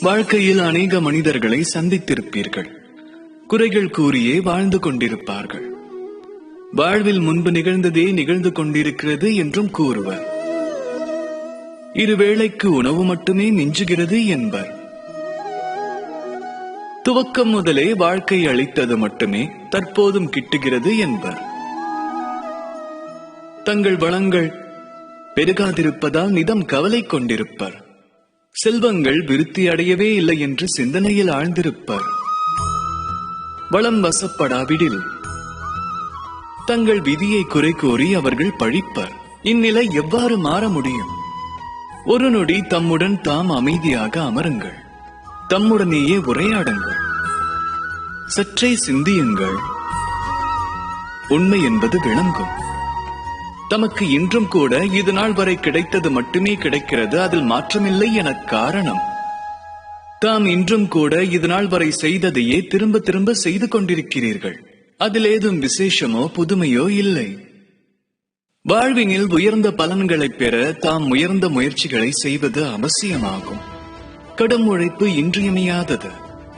வாழ்க்கையில் அநேக மனிதர்களை சந்தித்திருப்பீர்கள். குறைகள் கூறியே வாழ்ந்து கொண்டிருப்பார்கள். வாழ்வில் முன்பு நிகழ்ந்ததே நிகழ்ந்து கொண்டிருக்கிறது என்றும் கூறுவர். இருவேளைக்கு உணவு மட்டுமே மிஞ்சுகிறது என்பர். துவக்கம் முதலே வாழ்க்கை அளித்தது மட்டுமே தற்போதும் கிட்டுகிறது என்பர். தங்கள் வளங்கள் பெருகாதிருப்பதால் நிதம் கவலை கொண்டிருப்பர். செல்வங்கள் விருத்தி அடையவே இல்லை என்று சிந்தனையில் ஆழ்ந்திருப்பர். வளம் வசப்படாவிடில். தங்கள் விதியை குறை கூறி அவர்கள் பழிப்பர். இந்நிலை எவ்வாறு மாற முடியும்? ஒரு நொடி தம்முடன் தாம் அமைதியாக அமருங்கள். தம்முடனேயே உரையாடுங்கள். சற்றே சிந்தியுங்கள். உண்மை என்பது விளங்கும். தமக்கு இன்றும் கூட இது நாள் வரை கிடைத்தது மட்டுமே கிடைக்கிறது. அதில் மாற்றமில்லை என காரணம். தாம் இன்றும் கூட இது நாள் வரை செய்ததையே திரும்ப திரும்ப செய்து கொண்டிருக்கிறீர்கள். அதில் ஏதும் விசேஷமோ புதுமையோ இல்லை. வாழ்வினில் உயர்ந்த பலன்களை பெற தாம் உயர்ந்த முயற்சிகளை செய்வது அவசியமாகும். கடும் உழைப்பு இன்றியமையாதது.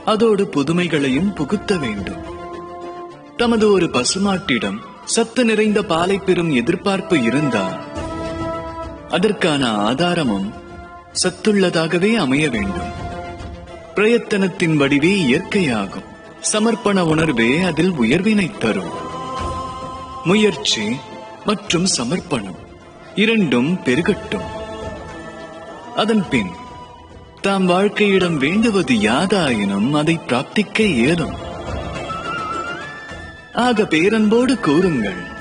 அதோடு புதுமைகளையும் புகுத்த வேண்டும். தமது ஒரு பசுமாட்டிடம் சத்து நிறைந்த பாலை பெறும் எதிர்பார்ப்பு இருந்தால் அதற்கான ஆதாரமும் சத்துள்ளதாகவே அமைய வேண்டும். பிரயத்தனத்தின் வடிவே இயற்கையாகும். சமர்ப்பண உணர்வே அதில் உயர்வினை தரும். முயற்சி மற்றும் சமர்ப்பணம் இரண்டும் பெருகட்டும். அதன் பின் தாம் வாழ்க்கையிடம் வேண்டுவது யாதாயினும் அதை பிராப்திக்க இயலும். ஆக பேரன்போடு கூறுங்கள்.